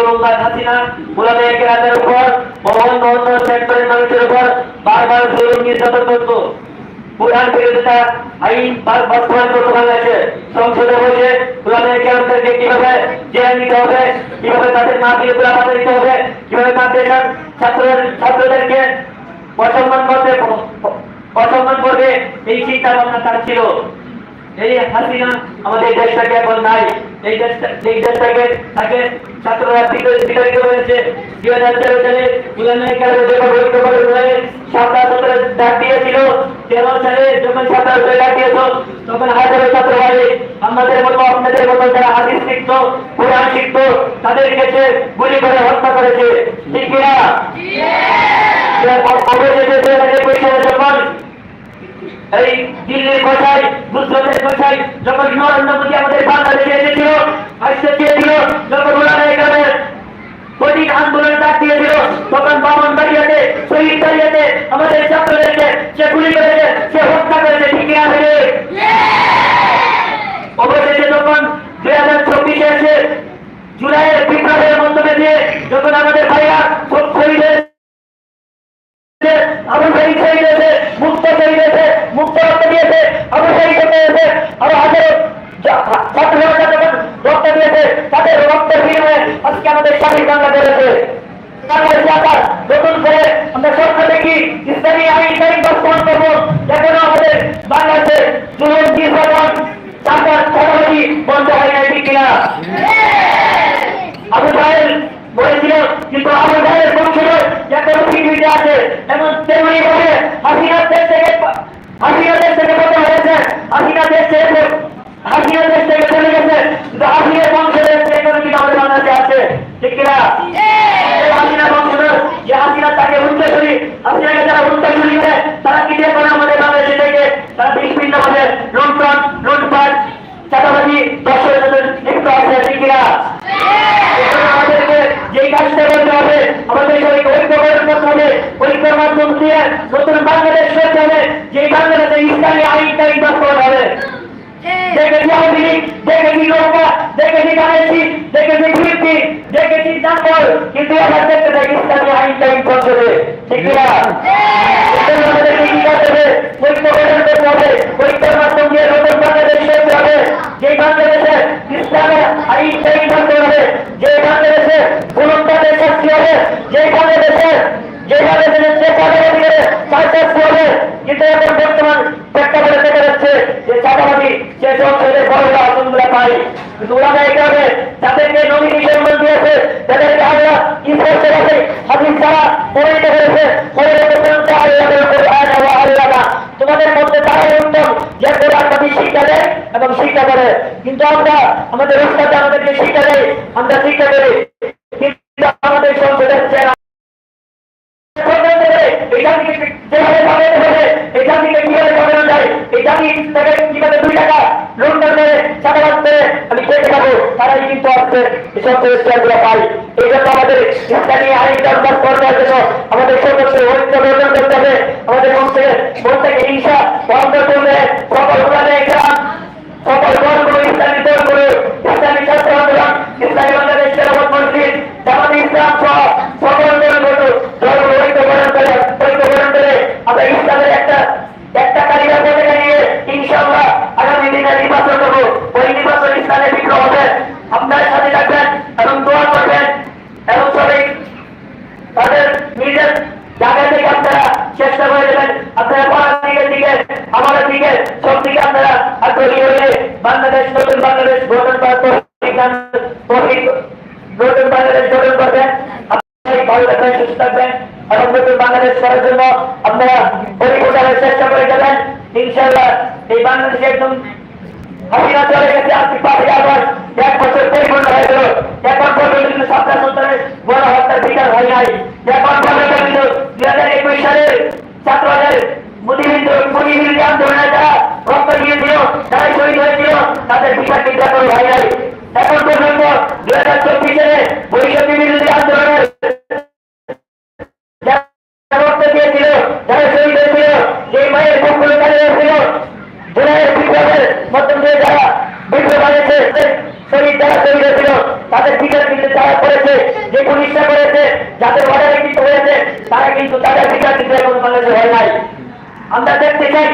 জুলুমবাজ হাসিনা, গোলামে কেরাতের উপর, মোহন মোহন সেক্টরের মানুষের উপর বারবার জুলুম নির্যাতন করতো। কোরআন বিরোধিতা আইন বাস্তবায়ন করতে বাংলাদেশে। সংসদে বসে গোলামে কেরামদেরকে কীভাবে জেলে নিতে হবে, কীভাবে তাদের মাহফিলে তোলা বাধা দিতে হবে, কীভাবে মাদ্রাসার ছাত্রদের ছাত্রদেরকে অসম্মান করবে অসম্মান করবে, এই চিন্তা ভাবনা তার ছিল। এই হাসিনা আমাদের দেশটাকে এখন নাই। এই দেশটা এই দেশটাকে তাকে ছাত্ররা বিতাড়িত বিতাড়িত হয়েছে দুই হাজার তেরো সালে উলানায় কালে যখন ঐক্যবদ্ধ হয়ে সাতটা সতেরো ডাক দিয়েছিল। তেরো সালে যখন সাতটা সতেরো ডাক দিয়েছ তখন হাজারো ছাত্র ভাই আমাদের মতো আপনাদের মতো যারা হাদিস শিখতো কোরআন শিখতো তাদেরকে সে গুলি করে হত্যা করেছে। ঠিক কিনা? অবশেষে যখন এই দিল্লির কোথায় গুজরাটের কোথায় যখন নরেন্দ্র মোদী আমাদের বাংলাদেশে এসেছিল আসতে চেয়েছিল যখন ওনারা এখানে কঠিন আন্দোলন ডাক দিয়েছিল, তখন বামন বাড়িয়াতে শহীদ বাড়িয়াতে আমাদের ছাত্রদেরকে সে গুলি করেছে সে হত্যা করেছে ঠিক আছে অবশেষে যখন দুই হাজার চব্বিশে এসে জুলাইয়ের বিপ্লবের মাধ্যমে দিয়ে যখন আমাদের ভাইয়া সব শহীদ হয়েছে আবু সাইদ শহীদ হয়েছে মুক্ত শহীদ হয়েছে মুক্ত রক্ত দিয়েছে আবু সাইদ শহীদ হয়েছে আরও হাজারো ছাত্ররা যখন রক্ত দিয়েছে তাদের রক্তের বিনিময়ে আজকে আমাদের স্বাধীন বাংলা বেড়েছে বাংলাদেশ সরকার নতুন করে আমরা স্বপ্ন দেখি ইসলামী আইন আইন বাস্তবায়ন করব যেন আমাদের বাংলাদেশে জুলুম নির্যাতন চাকার চাকাবাজি বন্ধ হয় না ঠিক কিনা আবু সাহেব বলেছিল কিন্তু আবু সাহেব বলছিল যে কোনো পৃথিবীতে আছে এমন তেমনি ভাবে হাসিনার দেশ থেকে হাসিনা দেশ থেকে কত হয়েছে হাসিনা দেশ থেকে হাসিনা দেশ থেকে চলে গেছে কিন্তু হাসিনার বংশধর এখনও কিন্তু আমাদের বাংলাদেশে আছে ঠিক কিনা এই হাসিনা বংশধর যে হাসিনা তাকে উত্তরসূরি হাসিনাকে যারা উত্তরসূরি করে তারা কি দিয়ে করে আমাদের বাংলাদেশে থেকে তারা বিভিন্ন ভাবে লুণ্ঠন লুটপাট চাঁদাবাজি দর্শক একটু আছে ঠিক কিনা এখন আমাদেরকে যেই কাজটা করতে হবে আমাদের সবাইকে ঐক্য গঠন করতে হবে ঐক্যের মাধ্যম দিয়ে নতুন বাংলাদেশ করতে হবে। যেই বাংলাদেশে ইসলামী আইনটা বাস্তবায়ন হবে। দেখেছি আওয়ামী লীগ দেখেছি নৌকা দেখেছি গানেছি দেখেছি কীর্তি দেখেছি জাঙ্গল কিন্তু আবার দেখতে থাকি ইসলামী আইনটা সংসদে ঠিক কিনা? এজন্য কি করতে হবে। ঐক্য গঠন করতে হবে। ঐক্যের মাধ্যম দিয়ে নতুন বাংলাদেশ করতে হবে। যেই বাংলাদেশে ইসলামের আইন চাই করতে হবে যে বাংলাদেশে গুণত্বের শাস্তি হবে যে বাংলাদেশে যে বাংলাদেশের যে চাঁদাবাদি করে শাস্তি হবে কিন্তু এখন বর্তমান প্রেক্ষাপটে দেখা যাচ্ছে যে চাঁদাবাদি যে সংসদের বড় বড় আসনগুলো পায়। কিন্তু ওরা দেয় হবে তাদেরকে নমিনেশন শিক্ষা দেয় এবং শিক্ষা করে। কিন্তু আমরা, আমাদের আমাদেরকে শিক্ষা দেয়, আমরা শিক্ষা যাব তারাই কিন্তু আসছে এসব পুরস্কারগুলো পাই এই জন্য আমাদের ইসলামী আইনটা উদ্ধার জন্য আমাদের গঠন করতে হবে। আমাদের মন সকল এবং নতুন বাংলাদেশ করার জন্য আপনারা পরিবর্তনের চেষ্টা করে যাবেন। ইনশাআল্লাহ এই বাংলাদেশে একদম এখন পর্যন্ত দুই হাজার চব্বিশ সালে আন্দোলনের যারা রক্ত দিয়েছিল যারা শহীদ হয়েছিল যে মায়ের বুকগুলো চালিয়ে হয়েছিল জুলাইয়ের বিপ্লবের শহীদ হয়েছিল তাদের বিচার কিন্তু চাওয়া যে পুলিশটা করেছে, যাদের অর্ডারে কিন্তু হয়েছে, তারা কিন্তু তাদের বিচার দিতে এখন বাংলাদেশে হয় নাই। আমরা দেখতে চাই,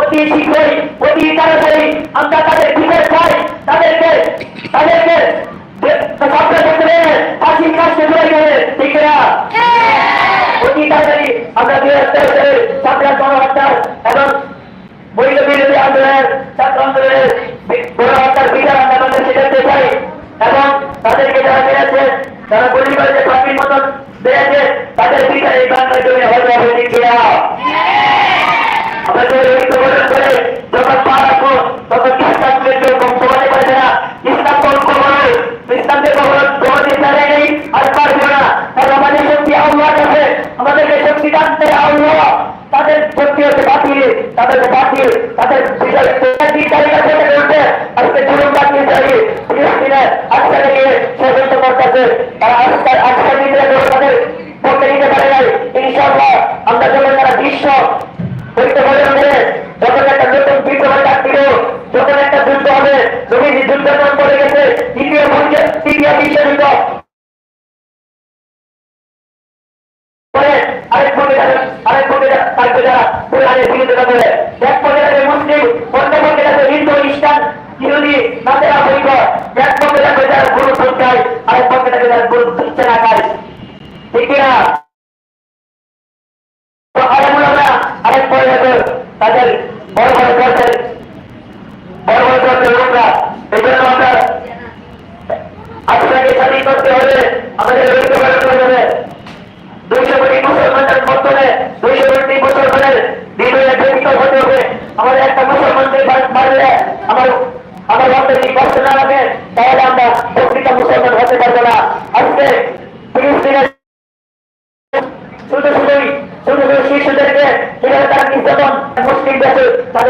অতি শীঘ্রই, অতি তাড়াতাড়ি আমরা তাদের বিচার চাই, তাদেরকে তাদেরকে তাড়াতাড়ি আমরা তেরো আন্দোলনের বিচার চাই। তাদেরকে যারা মেরেছে তারা পরিবারে যে ফাঁসির মতন বেড়েছে তাদের বিচার এই বাংলার জন্য হয়তো হবে কিনা আমরা যদি ঐক্যবদ্ধ করে যখন পা রাখব তখন ইসলামকে কেউ বক্তব্য পারবে না ইসলাম কল্প বলে ইসলামকে কখনো তোমাদের জানে নেই আর পারবে না কারণ আমাদের শক্তি আল্লাহ কাছে আমাদেরকে শক্তি জানতে আল্লাহ তাদের শক্তি হচ্ছে বাতিল তাদেরকে বাতিল তাদের বিষয় তিন তারিখ উঠে আজকে জুলুম বাতিল চাই করতেছে তারা আজকে আজকে নিতে তাদের আমরা যখন তারা যখন একটা নতুন একটা যুদ্ধ হবে নবীজি যুদ্ধ নাম করে গেছে, তৃতীয় পঞ্চায়েত তৃতীয় বিশ্বযুদ্ধ। আরেক পক্ষে আরেক পক্ষে থাকবে যারা কোরআনের বিরোধিতা হিন্দু, খ্রিস্টান, ইহুদি, নাতেরা বৈধ আরেক পক্ষে যাবে যারা গুরু দিচ্ছে না খায় ঠিক কিনা তো আলেমুলামা আরেক পরে যাবে তাদের বড় বড় চর্চের বড় বড় চর্চের লোকরা এই জন্য আমরা আপনাকে স্বাধীন করতে হবে আমাদের ঐক্য করতে হবে দুইশো কোটি মুসলমানদের বর্তমানে দুইশো কোটি মুসলমানের হৃদয়ে ব্যতীত হতে হবে আমাদের একটা মুসলমানদের মারলে আমার আমার মধ্যে যদি কষ্ট না লাগে তাহলে আমরা প্রকৃত মুসলমান হতে পারব না আজকে ফিলিস্তিনের শুধু শুধুই শুধু শুধু শিশুদেরকে কীভাবে তারা নির্যাতন মুসলিম দেশে তাদের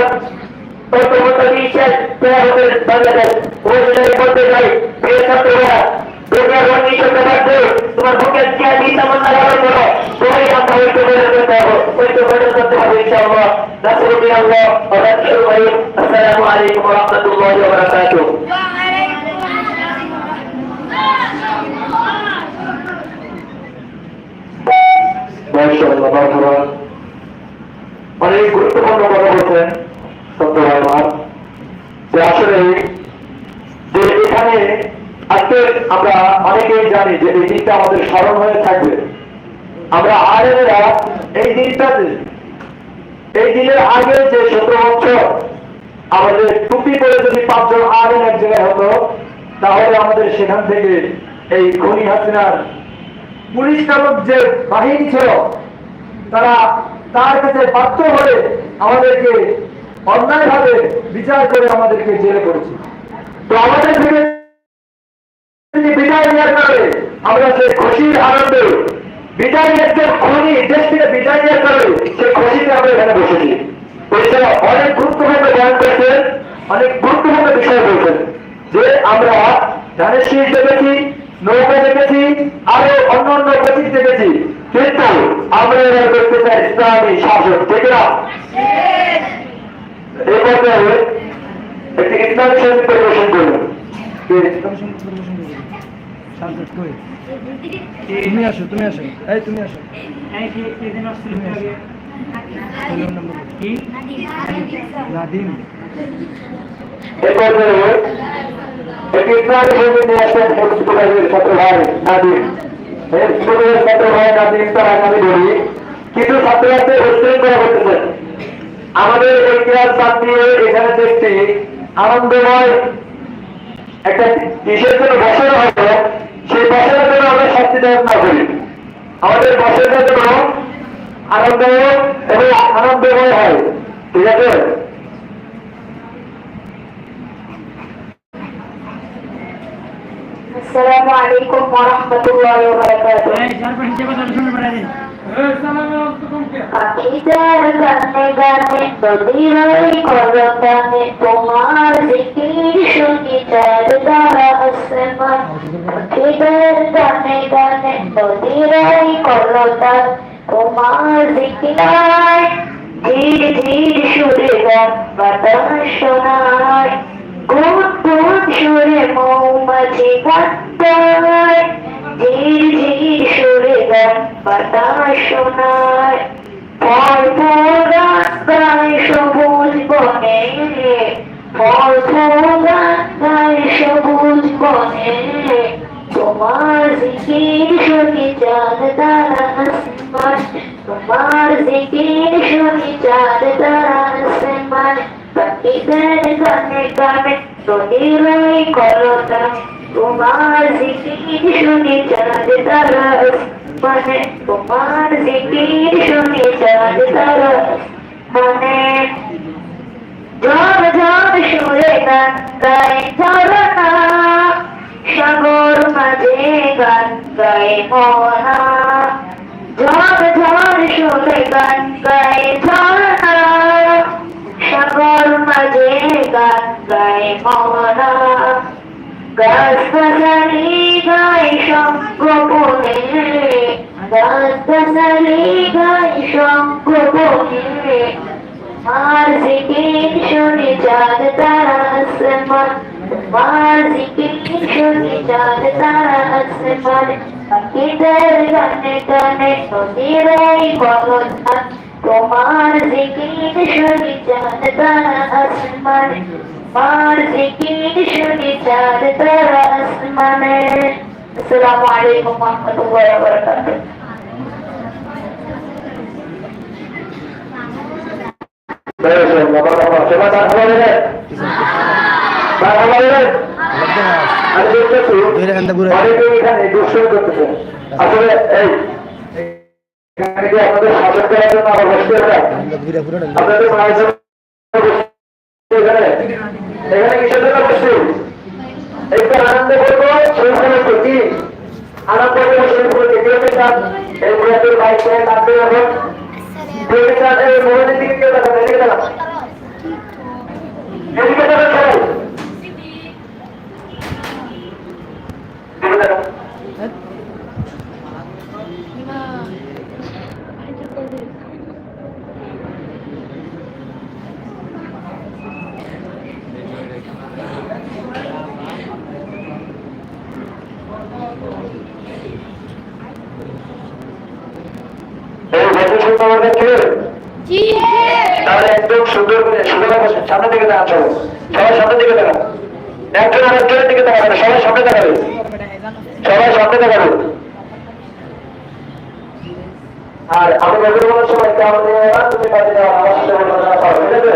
খেলাপথ বর্তমান বিশ্বাস আমাদের বাংলাদেশ ওই বলতে চাই প্রিয় ছাত্ররা দুনিয়ার অন্য সঙ্গে থাকবে তোমার বুকের চেয়ার করতে করতে অনেক গুরুত্বপূর্ণ কথা বলছেন স্মরণ হয়ে থাকবে। আমরা আরেরা এই দিনটাতে এই দিনের আগে যে সতেরো বছর আমাদের টুপি পরে যদি পাঁচজন আরেন এক জায়গায় হতো, তাহলে আমাদের সেখান থেকে এই খনি হাসিনার পুলিশ নামক যে বাহিনী ছিল, তারা তার কাছে বাধ্য হয়ে আমাদেরকে অন্যায়ভাবে বিচার করে আমাদেরকে জেলে করেছে তো আমাদের থেকে বিদায় নেওয়ার কারণে আমরা সে খুশির আনন্দে বিদায় যে খনি, দেশ থেকে বিদায় নেওয়ার কারণে সে খুশিতে আমরা এখানে বসেছি। এটা অনেক গুরুত্বপূর্ণ বয়ান করেছেন, অনেক গুরুত্বপূর্ণ বিষয় বলছেন যে আমরা দেখেছি, নৌকা দেখেছি, আরও অন্য অন্য প্রতীক দেখেছি। কিন্তু আমরা করতে চাই ইসলামী শাসন, ঠিক না এই পর্যায়ে একটি ইসলামী সংগীত পরিবেশন করবেন? তুমি আসো তুমি আসো। এই তুমি আসো। নাদিম। এ পর্যায়ে একটি ইসলামী সংগীত নিয়ে ভাইয়ের ছাত্র ভাই নাদিম ছাত্র ভাই নাদিম তার আমি বলি। কিছু ছাত্রছাত্রী হোস্টেল করা করতেছেন আমাদের এই ক্লাস বাদ দিয়ে এখানে দেখছি আনন্দময় একটা কিসের জন্য বসানো হবে সেই বসানোর জন্য আমরা শাস্তি দেওয়া না করি আমাদের বসানোর জন্য আনন্দ এবং আনন্দময় হয় ঠিক আছে السلام عليكم ورحمة الله وبركاته পাখিদের গানে গানে নদীর ওই কলতানে তোমার জিকির শুনি চার দ্বারা আসমান পাখিদের গান তোমার জিকির শুনি চাঁদ তারা আসমান তোমার গানে গানে তোমার জিকির শুনি চাঁদ তারা আসমানে তোমার জিকির শুনি চাঁদ তারা মানে। ঝড় ঝড় সুরে গান গায় ঝরনা। সাগর মাঝে গান গায় মোহনা। ঝড় ঝড় সুরে গান গায় ঝরনা। সাগর মাঝে গান গায় মোহনা। গাছ গাছালি গায় সঙ্গোপনে গাছ গাছালি গায় সঙ্গোপনে। মার জিকির শুনি চাঁদ তারা আসমান মার জিকির শুনি চাঁদ তারা আসমান পাখিদের গানে গানে নদীর এই তোমার জিকির শুনি চাঁদ তারা আসমান আসমানে আসসালামু আলাইকুম রাহমাতুল্লাহি বারাকাতুহু। আসলে এই আপনাদের ঘুরে আপনাদের মায়ের এখানে? এখানে কিসের জন্য বসছি একটু আনন্দ করব শরীর করব আনন্দ করব শরীর করব কেউ চান এই বাইকে কাঁদতে যাব। চান এই মোবাইলের দিকে কেউ দেখান এদিকে দেখান এদিকে দেখান সবাই এদিকে দেখান। এই ভদ্র শুনতে আমার কাছে তাহলে একদম সুন্দর করে সুন্দর বসে সামনের দিকে দেখান সবাই সবাই সামনের দিকে দেখান একজন আর একজনের দিকে না, সবাই সামনে দেখাবে সবাই সামনে দেখাবে আর আমি নজর বলার সময় কেমন তুমি পাঠিয়ে দাও আমার সাথে বলব না পারো ঠিক আছে?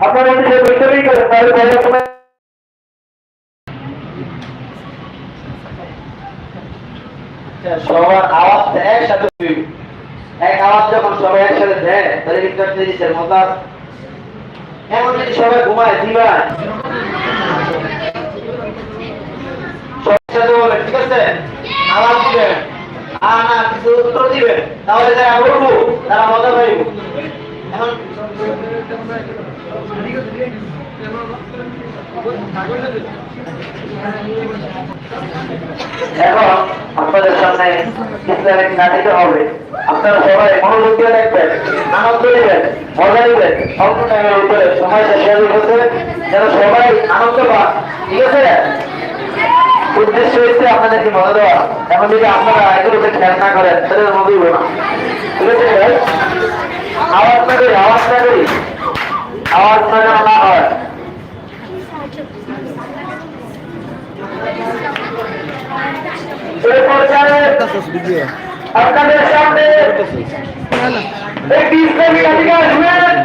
اپنا سے بچے بھی کرتا ہے সবার আওয়াজটা একসাথে এক আওয়াজ যখন সবাই একসাথে দেয়, তাহলে কিন্তু একটা জিনিসের মজা এমন যদি সবাই ঘুমায় দিবা সবার সাথে বলে, ঠিক আছে, আওয়াজ দিবেন আর না, কিছু উত্তর দিবেন তাহলে যারা বলব তারা মজা পাইব। এখন এখন আপনাদের সামনে ইসলামিক নাটক হবে। আপনারা সবাই মনোযোগ দিয়ে দেখবেন, আনন্দ নেবেন, মজা নেবেন। অল্প টাইমের উপরে সময়টা শেষ হচ্ছে যেন সবাই আনন্দ পান। ঠিক আছে? উদ্দেশ্য হচ্ছে আপনাদেরকে মনে দেওয়া। এখন যদি আপনারা এগুলোতে খেয়াল না করেন, তাহলে মনে হইব না। ঠিক আছে আওয়াজ না করি, আওয়াজ না করি। আওয়াজ না না হয়। এই পর্যায়ে আপনাদের সামনে একটি ইসলামী অধিকার শুনেন